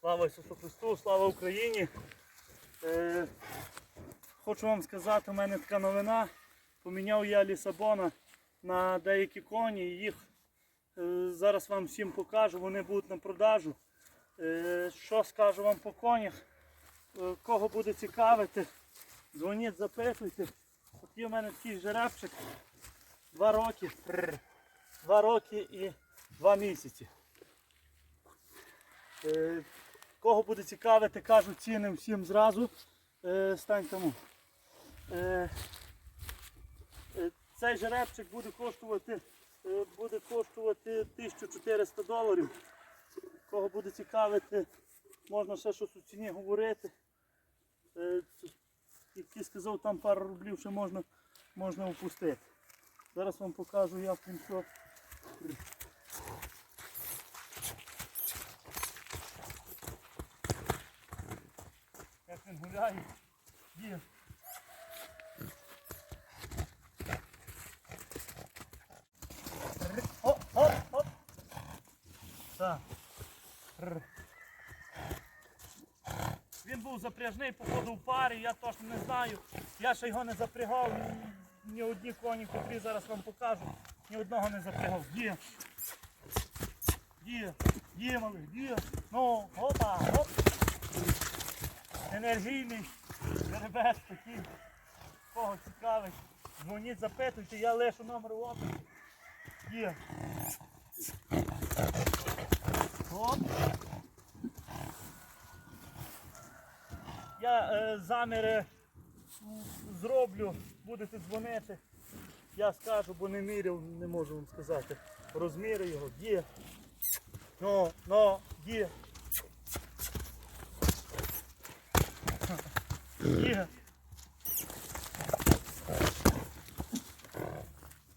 Слава Ісусу Христу, слава Україні. Е, хочу вам сказати, у мене така новина. Поміняв я Лісабона на деякі коні. Їх е, зараз вам всім покажу, вони будуть на продажу. Е, що скажу вам по конях? Кого буде цікавити, дзвоніть, запитуйте. От є в мене такий жеребчик. Два роки. Два роки і два місяці. Кого буде цікавити, кажу ціни всім зразу. Е, Стань тому. Е, е, Цей жеребчик буде коштувати, е, буде коштувати 1400 доларів. Кого буде цікавити, можна ще щось у ціні говорити. Е, Як ти сказав, там пару рублів ще можна, можна опустити. Зараз вам покажу, як він що. Гуляє. Є. Р- Оп, оп. Він був запряжний, походу в парі, я точно не знаю. Я ще його не запрягав. Ні одні коні, котрі зараз вам покажу, ні одного не запрягав. Є. Є. Є, малий, є. Ну, опа, оп. Енергійний. Жеребець такий. Кого цікавить. Дзвоніть, запитуйте, я лишу номер в описі. Є. Оп. Я е, заміри зроблю, будете дзвонити. Я скажу, бо не міряв, не можу вам сказати. Розміри його, є. Ну, ну, є. Є.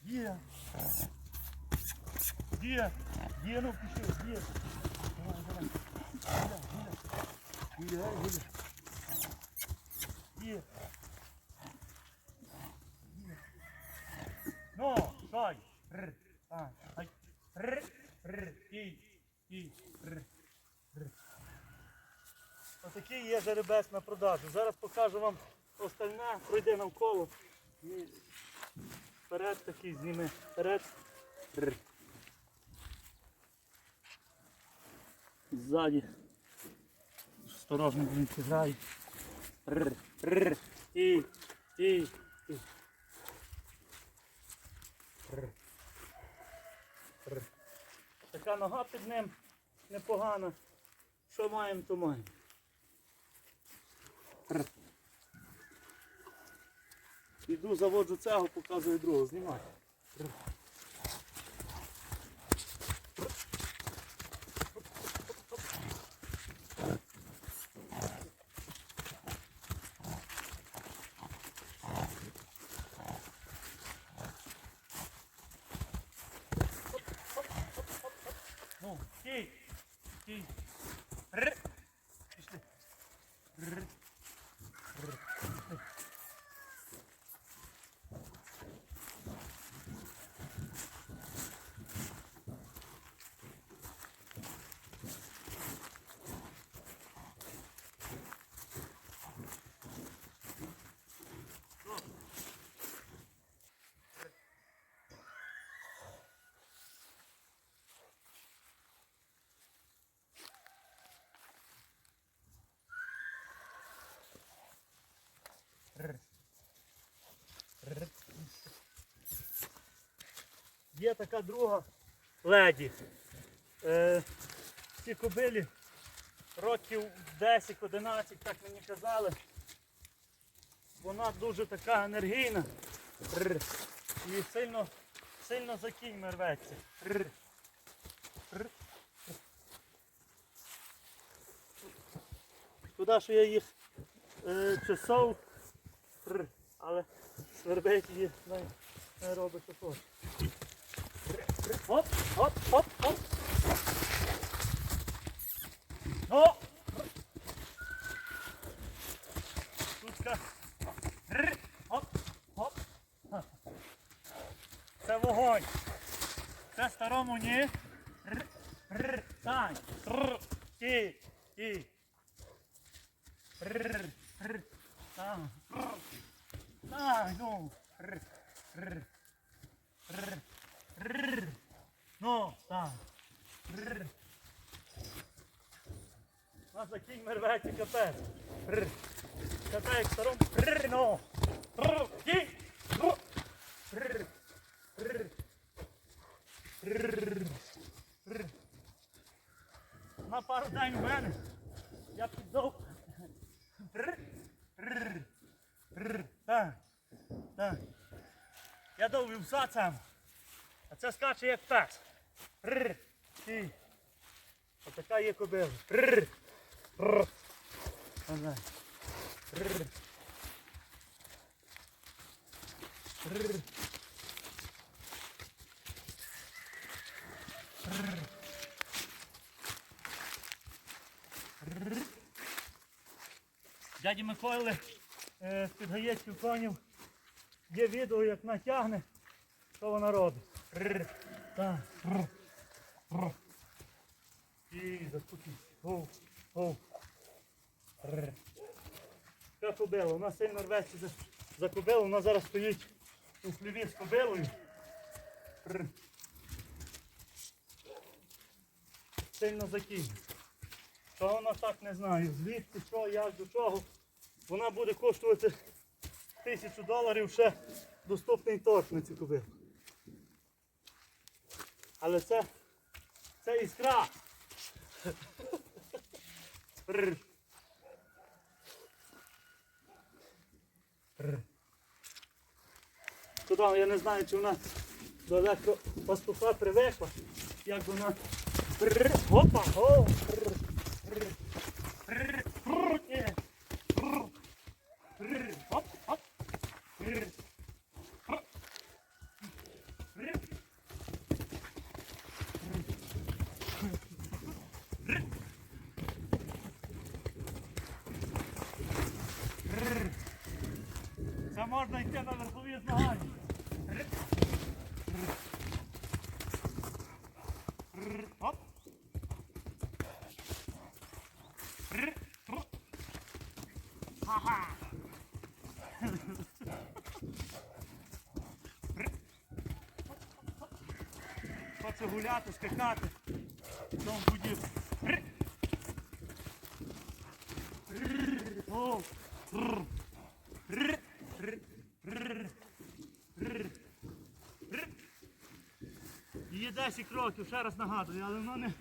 Є. Є. Є, ну пішов, є. Давай, давай. Гуляй, гуляй. Гуляй, гуляй. Є. Є. Ну, шай. Р. А, ай. Р. Р. І. І. Отакий є жеребець на продажу. Зараз покажу вам остальне, пройди навколо. І вперед такий зніми. Вперед. Ззаді. Осторожно, він грає. І. І. Така нога під ним непогана. Що маємо, то маємо. Іду, заводжу цього, показую другого. Знімай. Є така друга леді. Е, ці кобилі років 10-11, так мені казали. Вона дуже така енергійна. І сильно, сильно за кіньми рветься. Туди, що я їх е, часов, але свербить її не, не робить також. Оп, оп, оп, оп. Ну. Тутка. Оп, оп. Це вогонь. Це старому ні. Тань. І. Рр, рр. Так. Ну. Рр, рр. Ну, так. Рр. На закинь мерветі капець. Капець старом. Ну. Кінь. На пару день в мене. Я. Рр. Так. Так. Я дав вівса цим. А це скаче як пес. Рр. І. Отака є кобила. Рр. Рр. Ага. Рр. Рр. Дяді Миколи е, з-під гаєцьких конів є відео, як натягне, що вона робить. Рр. І заспокійся. Така кобила. Вона сильно рветься за, за кобилу. Вона зараз стоїть у хліві з кобилою. Сильно закинь. Що вона так не знаю. Звідки, що, як, до чого. Вона буде коштувати тисячу доларів ще доступний торг на цю кобилу. Але це, це іскра. Рр. Рр. Туди я не знаю, чи вона до електропастуха привикла, як вона. Рр. Опа! О! Рр. Рр. Рр. Рр. Е. Рр. Рр. Оп, оп. Рр. Можна йти на верхові змагання. Оп. Хоче гуляти, скакати. Тому будівлі. Рр. Рр. О. Рр. Рр. Рр. Рр. Рр. Рр. Її 10 кроків, ще раз нагадую, але воно не,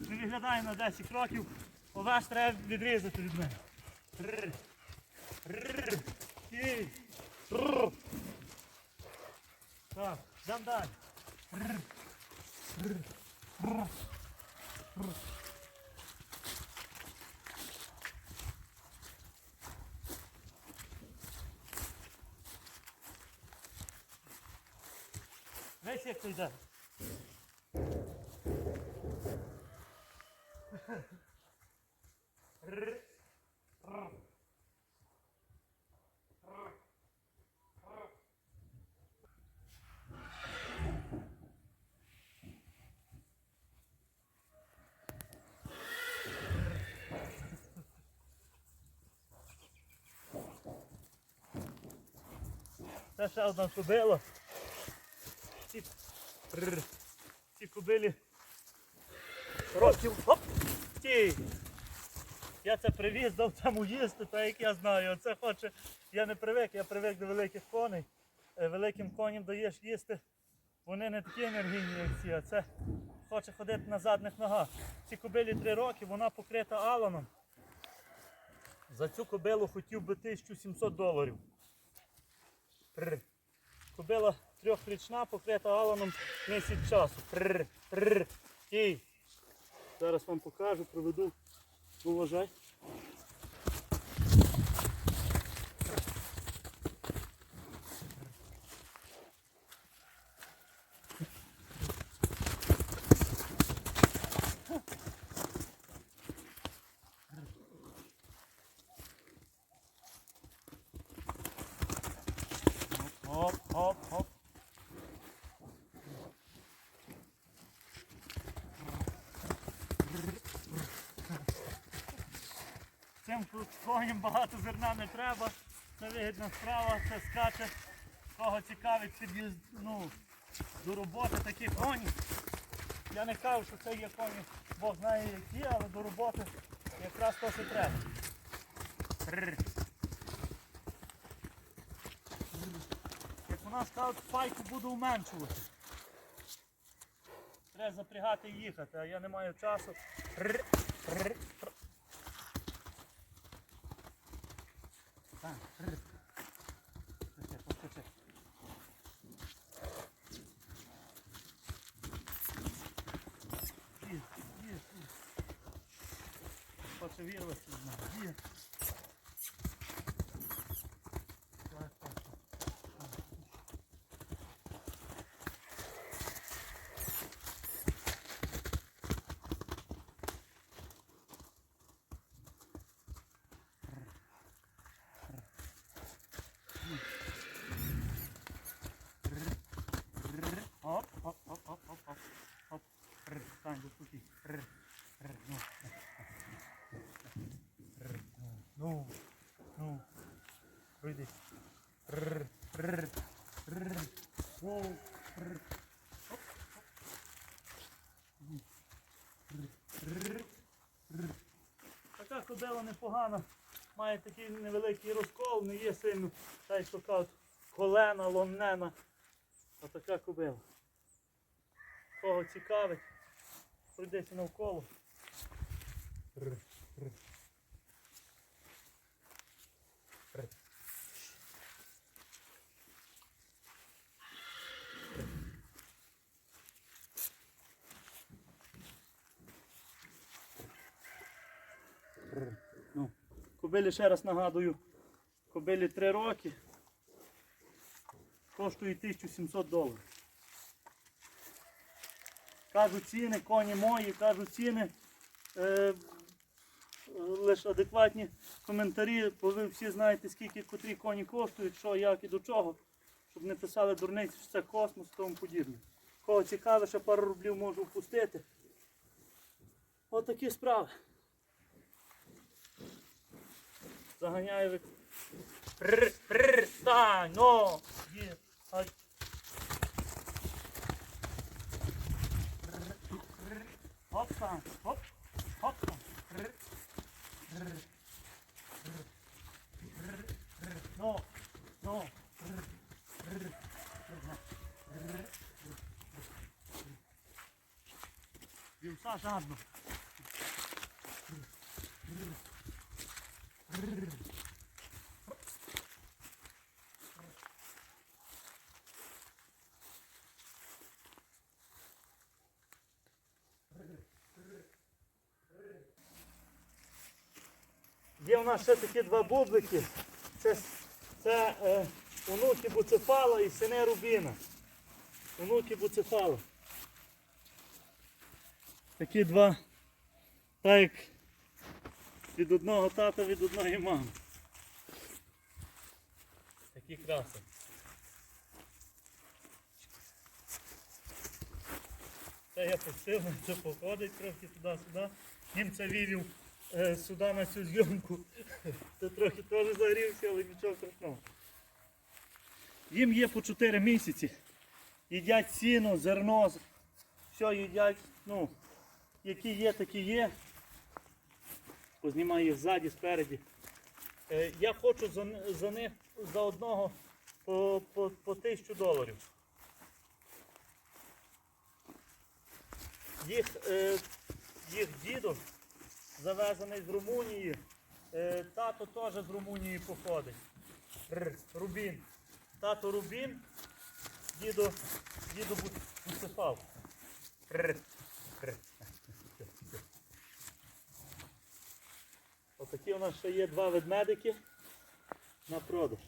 не виглядає на 10 кроків. Овес треба відрізати від мене. Рр. Рр. Так, йдемо далі. Рр. Рр. Рр. Весь як то йде. Це ще одна кобила. Ці, ці кобилі років. Оп! Ті. Я це привіз, дав тому їсти, так як я знаю. Оце хоче. Я не привик, я привик до великих коней. Е, Великим коням даєш їсти. Вони не такі енергійні, як ці, а це хоче ходити на задних ногах. Ці кобилі три роки, вона покрита аланом. За цю кобилу хотів би 1700 доларів. Пррр. Кобила трьохрічна, покрита аланом місяць часу. Пррр. Пррр. І Зараз вам покажу, проведу. Уважай. Цим коням багато зерна не треба. Це вигідна справа, це скаче. Кого цікавить під'їзд ну, до роботи такі коні. Я не кажу, що це є коні, Бог знає які, але до роботи якраз то, що треба. Як у нас кажуть, файку буду уменшувати. Треба запрягати і їхати, а я не маю часу. Рр. Рр. Тр- Так, рр. Пускай, пускай. Є, є. Є. Так, так, так. Оп, оп, оп, оп, оп, оп, оп. Р, Стань, заспокій. Р, р, ну. Р, ну, ну. Р. Така кобила непогана. Має такий невеликий розкол, не є сильно, та й що кажуть, колена, ломнена. Отака кобила. Кого цікавить, пройдеться навколо. Ну, кобилі ще раз нагадую, кобилі 3 роки. Коштує 1700 доларів. Кажу ціни, коні мої, кажу ціни. Е, лише адекватні коментарі, бо ви всі знаєте, скільки котрі коні коштують, що, як і до чого, щоб не писали дурниці, що це космос і тому подібне. Кого цікаве, ще пару рублів можу впустити. Отакі справи. Заганяю ви. Пррр, пррр, стань, ну! Є, ай. Пррр, пррр. Хоп, стань, хоп, хоп, стань. Пррр, пррр, пррр, пррр, пррр. Ну, ну, пррр, пррр, пррр, пррр, пррр. Вівса жадно. Є у нас ще такі два бублики. Це, це е, онуки Буцефала і сини Рубіна. Онуки Буцефала. Такі два. Так як від одного тата, від одної мами. Такі краси. Це я пустив, це походить трохи туди-сюди. Їм це вірив е, сюди на цю зйомку. Це трохи теж загрівся, але нічого страшного. Їм є по 4 місяці. Їдять сіно, зерно, все їдять, ну, які є, такі є. Познімаю їх ззаді, спереді. Е, я хочу за, за них за одного по, по, по тисячу доларів. Їх, е, їх дідо завезений з Румунії. Е, тато теж з Румунії походить. Рубін. Тато Рубін, дідо, дідо Бу- Буцефал. Р, р. Отакі у нас ще є два ведмедики на продаж.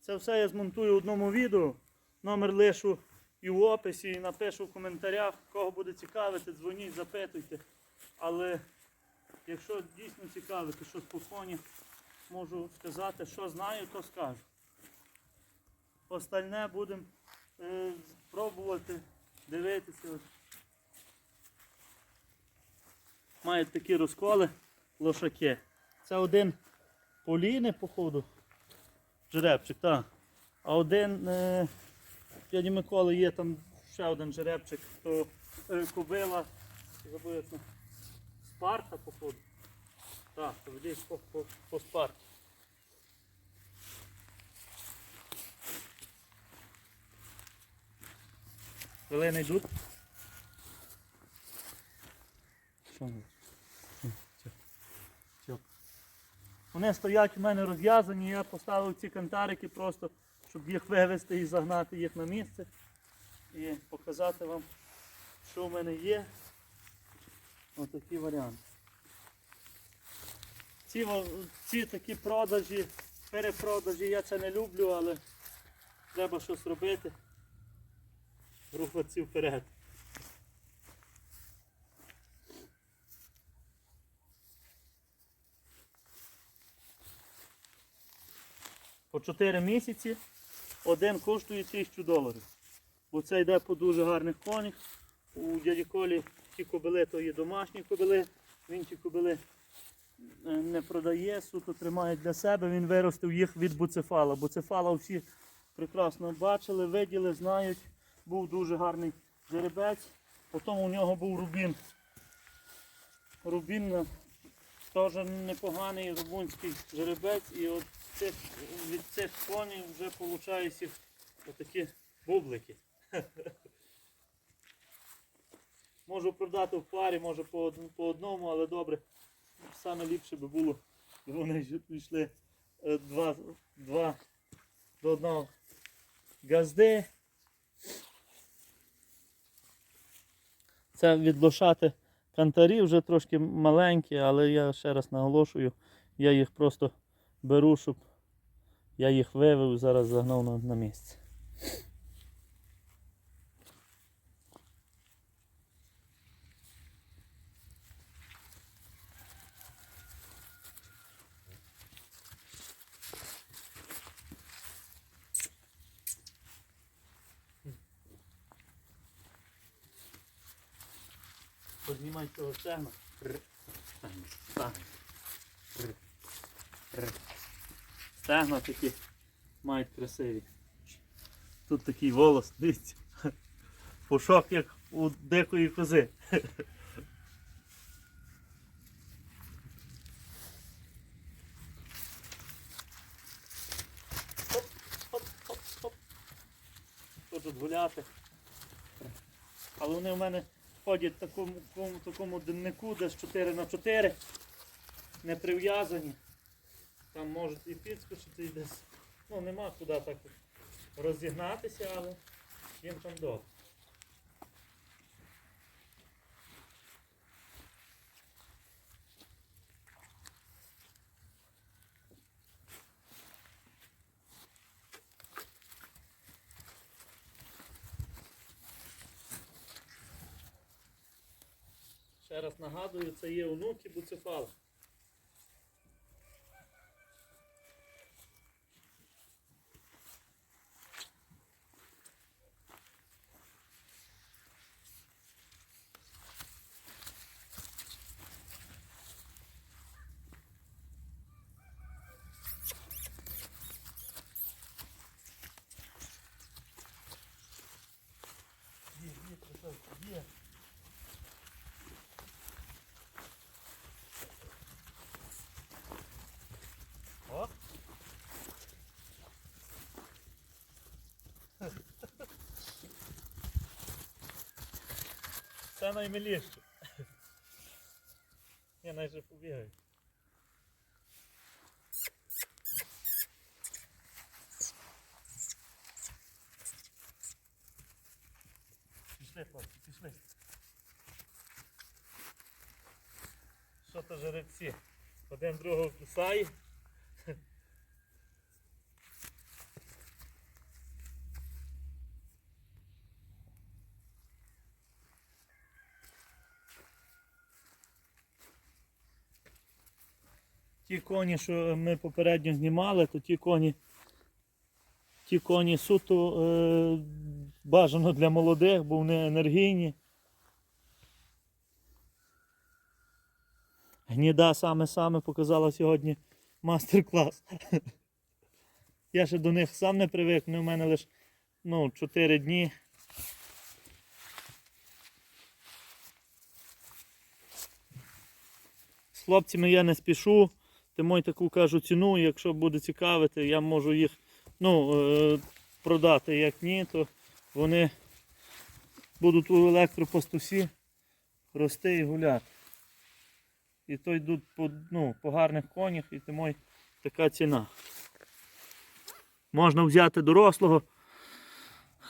Це все я змонтую в одному відео. Номер лишу і в описі, і напишу в коментарях. Кого буде цікавити, дзвоніть, запитуйте. Але якщо дійсно цікавити щось по фоні, можу сказати, що знаю, то скажу. Остальне будемо е, пробувати дивитися. мають такі розколи лошаки. Це один поліни, походу. Жеребчик, так. А один е, дяді Миколи є там ще один жеребчик, то е, кобила, як Спарта, походу. Так, десь по, по, по Спарті. Хвилини йдуть. Що. Вони стоять у мене розв'язані, я поставив ці кантарики просто, щоб їх вивезти і загнати їх на місце. І показати вам, що в мене є. Отакий варіант. Ці, ці такі продажі, перепродажі, я це не люблю, але треба щось робити. Рухатися вперед. По 4 місяці один коштує 1000 доларів. Бо це йде по дуже гарних конях. У дяді Колі ті кобили то є домашні кобили. Він ті кобили е, не продає, суто тримає для себе. Він виростив їх від буцефала. Буцефала всі прекрасно бачили, виділи, знають. Був дуже гарний жеребець. Потім у нього був рубін. Рубін е, теж непоганий рубунський жеребець. І от цих, від цих коней вже виходить отакі бублики. Можу продати в парі, може по, по одному, але добре. Саме ліпше би було, щоб вони йшли е, два, два до одного газди. Це відлошати кантарі вже трошки маленькі, але я ще раз наголошую, я їх просто беру, щоб я їх вивів, зараз загнав на, на місце. Познімай цього стегна. Стегна. Стегна. Стегна такі мають красиві. Тут такий волос, дивіться. Пушок як у дикої кози. Хочуть гуляти. Але вони в мене ходять в такому, такому деннику, десь 4 на 4 не прив'язані. Там можуть і підскочити, і десь. Ну, нема куди так розігнатися, але їм там добре. Ще раз нагадую, це є онуки буцефала. Є, є, красавці, є. О. Це наймиліше. Я найже побігаю. Пішли, хлопці, пішли. Що то жеребці? Один другого кусає. Ті коні, що ми попередньо знімали, то ті коні, ті коні суто е, бажано для молодих, бо вони енергійні. Гніда саме-саме показала сьогодні мастер-клас. Я ще до них сам не привик, вони в мене лише ну, 4 дні. З хлопцями я не спішу. Тому й таку кажу ціну, якщо буде цікавити, я можу їх ну, е, продати. Як ні, то вони будуть у електропастусі рости і гуляти. І то йдуть по, ну, по гарних конях, і тому й така ціна. Можна взяти дорослого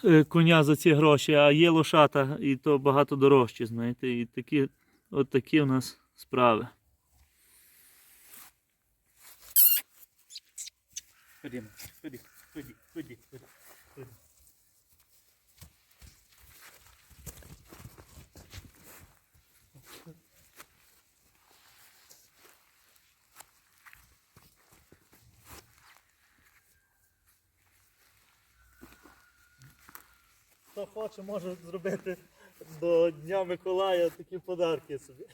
е, коня за ці гроші, а є лошата, і то багато дорожче, знаєте. І такі, от такі у нас справи. Ходімо, ході, ході, ході, ході, ході. Хто хоче, може зробити до Дня Миколая такі подарки собі.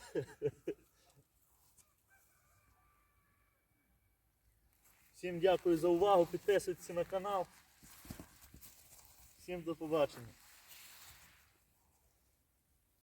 Всім дякую за увагу, підписуйтесь на канал. Всім до побачення.